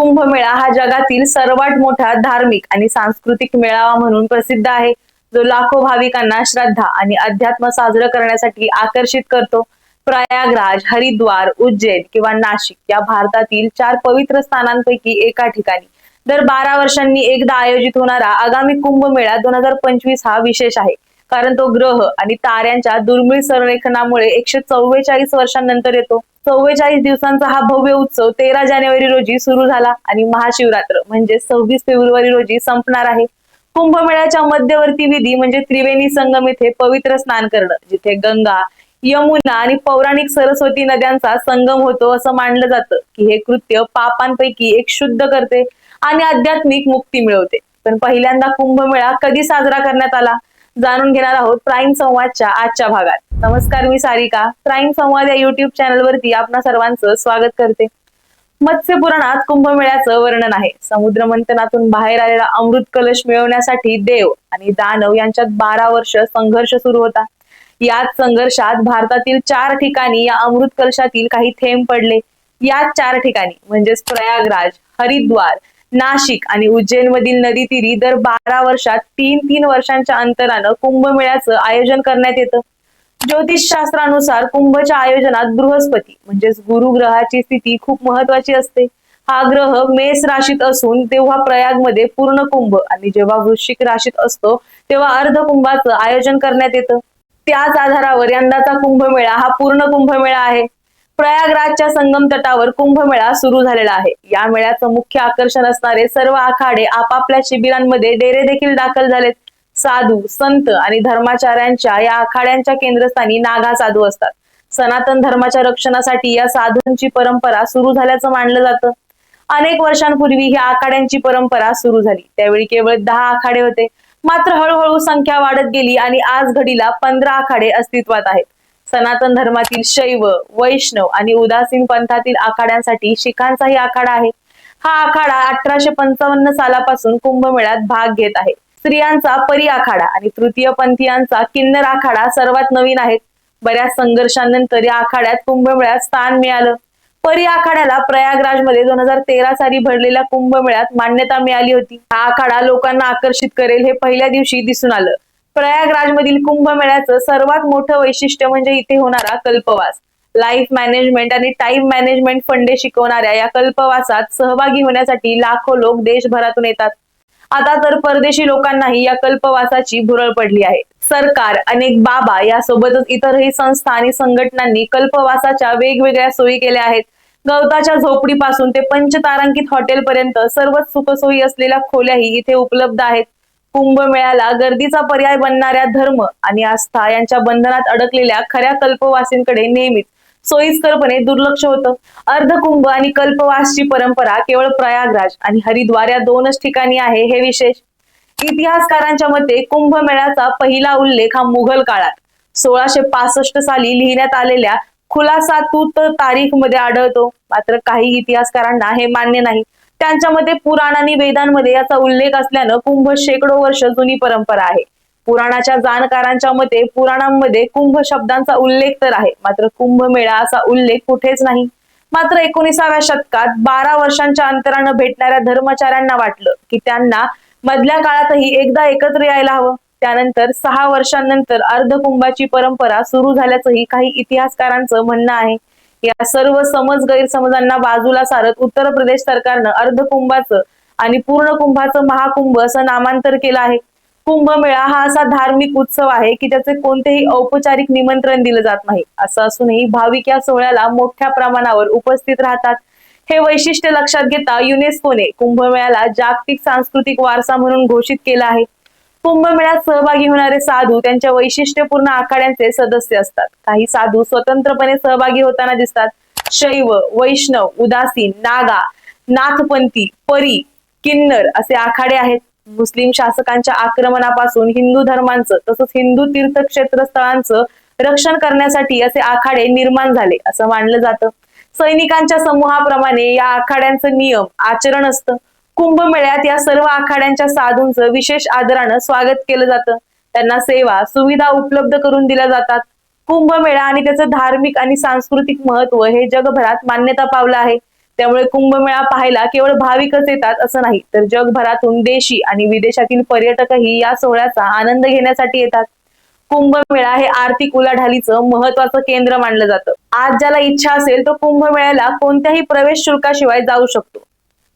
कुंभमेळा हा जगातील सर्वात मोठा धार्मिक आणि सांस्कृतिक मेळावा म्हणून प्रसिद्ध आहे. जो लाखो भाविकांना श्रद्धा आणि अध्यात्म साजरं करण्यासाठी आकर्षित करतो. प्रयागराज हरिद्वार उज्जैन किंवा नाशिक या भारतातील चार पवित्र स्थानांपैकी एका ठिकाणी. दर बारा वर्षांनी एकदा आयोजित होणारा आगामी कुंभमेळा दोन हजार पंचवीस हा विशेष आहे. कारण तो ग्रह आणि ताऱ्यांच्या दुर्मिळ संरेखनामुळे एकशे चव्वेचाळीस वर्षांनंतर येतो. चव्वेचाळीस दिवसांचा हा भव्य उत्सव तेरा जानेवारी रोजी सुरू झाला आणि महाशिवरात्र म्हणजे सव्वीस फेब्रुवारी रोजी संपणार आहे. कुंभमेळ्याच्या मध्यवर्ती विधी म्हणजे त्रिवेणी संगम येथे पवित्र स्नान करणं जिथे गंगा यमुना आणि पौराणिक सरस्वती नद्यांचा संगम होतो असं मानलं जातं की हे कृत्य पापांपैकी एक शुद्ध करते आणि आध्यात्मिक मुक्ती मिळवते. पण पहिल्यांदा कुंभमेळा कधी साजरा करण्यात आला? जाणून घेणार आहोत प्राईम संवादच्या आजच्या भागात. नमस्कार मी सारिका. प्राईम संवाद या युट्यूब चॅनलवरती आपणा सर्वांचं स्वागत करते. मत्स्य पुराणात कुंभमेळ्याचं वर्णन आहे. समुद्र मंथनातून बाहेर आलेला अमृत कलश मिळवण्यासाठी देव आणि दानव यांच्यात बारा वर्ष संघर्ष सुरू होता. याच संघर्षात भारतातील चार ठिकाणी या अमृत कलशातील काही थेंब पडले. याच चार ठिकाणी म्हणजेच प्रयागराज हरिद्वार नाशिक आणि उज्जैन मधील नदी तिरी दर बारा वर्षात तीन तीन वर्षांच्या अंतरानं कुंभमेळ्याचं आयोजन करण्यात येतं. ज्योतिषशास्त्रानुसार कुंभच्या आयोजनात बृहस्पती म्हणजेच गुरु ग्रहाची स्थिती खूप महत्वाची असते. हा ग्रह मेष राशीत असून तेव्हा प्रयागमध्ये पूर्ण कुंभ आणि जेव्हा वृश्चिक राशीत असतो तेव्हा अर्ध कुंभाचं आयोजन करण्यात येतं. त्याच आधारावर यंदाचा कुंभमेळा हा पूर्ण कुंभमेळा आहे. प्रयागराजच्या संगम तटावर कुंभमेळा सुरू झालेला आहे. या मेळ्याचं मुख्य आकर्षण असणारे सर्व आखाडे आपापल्या शिबिरांमध्ये डेरे देखील दाखल झालेत. साधू संत आणि धर्माचार्यांच्या या आखाड्यांच्या केंद्रस्थानी नागा साधू असतात. सनातन धर्माच्या रक्षणासाठी या साधूंची परंपरा सुरू झाल्याचं मानलं जातं. अनेक वर्षांपूर्वी ही आखाड्यांची परंपरा सुरू झाली. त्यावेळी केवळ दहा आखाडे होते. मात्र हळूहळू संख्या वाढत गेली आणि आज घडीला पंधरा आखाडे अस्तित्वात आहेत. सनातन धर्मातील शैव वैष्णव आणि उदासीन पंथातील आखाड्यांसाठी शिखांचाही आखाडा आहे. हा आखाडा अठराशे पंचावन्न सालापासून कुंभमेळ्यात भाग घेत आहे. स्त्रियांचा परी आखाडा आणि तृतीय पंथीयांचा किन्नर आखाडा सर्वात नवीन आहेत. बऱ्याच संघर्षांनंतर या आखाड्यात कुंभमेळ्यात स्थान मिळालं. परी आखाड्याला प्रयागराजमध्ये दोन हजार तेरा साली भरलेल्या कुंभमेळ्यात मान्यता मिळाली होती. हा आखाडा लोकांना आकर्षित करेल हे पहिल्या दिवशी दिसून आलं. प्रयागराजमधील कुंभमेळ्याचं सर्वात मोठं वैशिष्ट्य म्हणजे इथे होणारा कल्पवास. लाईफ मॅनेजमेंट आणि टाइम मॅनेजमेंट फंडे शिकवणाऱ्या या कल्पवासात सहभागी होण्यासाठी लाखो लोक देशभरातून येतात. आता तर परदेशी लोकांनाही या कल्पवासाची भुरळ पडली आहे. सरकार अनेक बाबा यासोबतच इतरही संस्था आणि संघटनांनी कल्पवासाच्या वेगवेगळ्या सोयी केल्या आहेत. गवताच्या झोपडीपासून ते पंचतारांकित हॉटेलपर्यंत सर्वच सुखसोयी असलेल्या खोल्याही इथे उपलब्ध आहेत. कुंभमेळ्याला गर्दीचा पर्याय बनणाऱ्या धर्म आणि आस्था यांच्या बंधनात अडकलेल्या खऱ्या कल्पवासींकडे नेहमीच सोयीस्करपणे दुर्लक्ष होतं. अर्धकुंभ आणि कल्पवासची परंपरा केवळ प्रयागराज आणि हरिद्वार या दोनच ठिकाणी आहे हे विशेष. इतिहासकारांच्या मते कुंभमेळ्याचा पहिला उल्लेख हा मुघल काळात. सोळाशे पासष्ट साली लिहिण्यात आलेल्या खुलासातूत तारीखमध्ये आढळतो. मात्र काही इतिहासकारांना हे मान्य नाही. त्यांच्या मते पुराण आणि वेदांमध्ये याचा उल्लेख असल्यानं कुंभ शेकडो वर्ष जुनी परंपरा आहे. पुराणाच्या जाणकारांच्या मते पुराणांमध्ये कुंभ शब्दांचा उल्लेख तर आहे. मात्र कुंभमेळा असा उल्लेख कुठेच नाही. मात्र एकोणीसाव्या शतकात बारा वर्षांच्या अंतरानं भेटणाऱ्या धर्मचाऱ्यांना वाटलं की त्यांना मधल्या काळातही एकदा एकत्र यायला हवं. त्यानंतर सहा वर्षांनंतर अर्धकुंभाची परंपरा सुरू झाल्याचंही काही इतिहासकारांचं म्हणणं आहे. या सर्व समज गैरसमजांना बाजूला सारत उत्तर प्रदेश सरकारनं अर्धकुंभाचं आणि पूर्ण कुंभाचं महाकुंभ असं नामांतर केलं आहे. कुंभमेळा हा असा धार्मिक उत्सव आहे की त्याचे कोणतेही औपचारिक निमंत्रण दिलं जात नाही. असं असूनही भाविक या सोहळ्याला मोठ्या प्रमाणावर उपस्थित राहतात. हे वैशिष्ट्य लक्षात घेता युनेस्कोने कुंभमेळ्याला जागतिक सांस्कृतिक वारसा म्हणून घोषित केला आहे. कुंभमेळ्यात सहभागी होणारे साधू त्यांच्या वैशिष्ट्यपूर्ण आखाड्यांचे सदस्य असतात. काही साधू स्वतंत्रपणे सहभागी होताना दिसतात. शैव वैष्णव उदासीन नागा नाथपंथी परी किन्नर असे आखाडे आहेत. मुस्लिम शासकांच्या आक्रमणापासून हिंदू धर्मांचं तसंच हिंदू तीर्थक्षेत्र स्थळांचं रक्षण करण्यासाठी असे आखाडे निर्माण झाले असं मानलं जातं. सैनिकांच्या समूहाप्रमाणे या आखाड्यांचं नियम आचरण असतं. कुंभमेळ्यात या सर्व आखाड्यांच्या साधूंचं विशेष आदरानं स्वागत केलं जातं. त्यांना सेवा सुविधा उपलब्ध करून दिल्या जातात. कुंभमेळा आणि त्याचं धार्मिक आणि सांस्कृतिक महत्त्व हे जगभरात मान्यता पावलं आहे. त्यामुळे कुंभमेळा पाहायला केवळ भाविकच येतात असं नाही तर जगभरातून देशी आणि विदेशातील पर्यटकही या सोहळ्याचा आनंद घेण्यासाठी येतात. कुंभमेळा हे आर्थिक उलाढालीचं महत्वाचं केंद्र मानलं जातं. आज ज्याला इच्छा असेल तो कुंभमेळ्याला कोणत्याही प्रवेश शुल्काशिवाय जाऊ शकतो.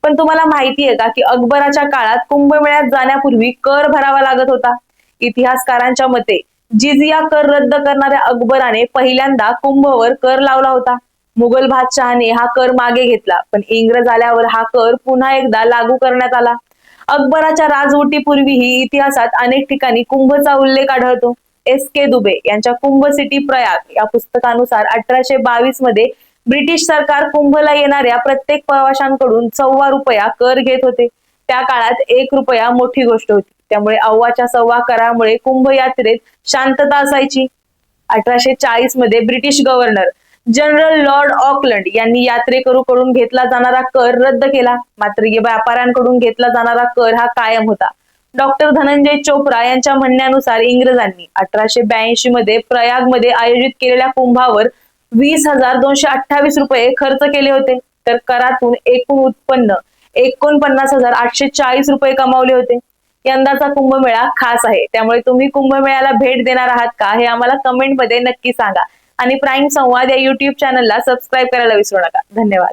पण तुम्हाला माहिती आहे का की अकबराच्या काळात कुंभमेळ्यात जाण्यापूर्वी कर भरावा लागत होता. इतिहासकारांच्या मते जिजिया कर रद्द करणाऱ्या अकबराने पहिल्यांदा कुंभवर कर लावला होता. मुघल बादशहाने हा कर मागे घेतला पण इंग्रज आल्यावर हा कर पुन्हा एकदा लागू करण्यात आला. अकबराच्या राजवटीपूर्वीही इतिहासात अनेक ठिकाणी कुंभचा उल्लेख आढळतो. एस के दुबे यांच्या कुंभ सिटी प्रयाग या पुस्तकानुसार अठराशे बावीसमध्ये ब्रिटिश सरकार कुंभला येणाऱ्या प्रत्येक प्रवाशांकडून सव्वा रुपया कर घेत होते. त्या काळात एक रुपया मोठी गोष्ट होती. त्यामुळे अव्वाच्या सव्वा करामुळे कुंभ यात्रेत शांतता असायची. अठराशे चाळीसमध्ये British governor general Lord Auckland यांनी यात्रेकरूकडून घेतला जाणारा कर रद्द केला. मात्र व्यापाऱ्यांकडून घेतला जाणारा कर हा कायम होता. डॉक्टर धनंजय चोप्रा यांच्या म्हणण्यानुसार इंग्रजांनी अठराशे ब्याऐंशी मध्ये प्रयागमध्ये आयोजित केलेल्या कुंभावर वीस हजार दोनशे अठ्ठावीस रुपये खर्च केले होते. तर करातून एकूण उत्पन्न एकोणपन्नास हजार आठशे चाळीस रुपये कमावले होते. यंदाचा कुंभमेळा खास आहे. त्यामुळे तुम्ही कुंभमेळ्याला भेट देणार आहात का हे आम्हाला कमेंटमध्ये नक्की सांगा. आणि प्राईम संवाद या युट्यूब चॅनलला सबस्क्राईब करायला विसरू नका. धन्यवाद.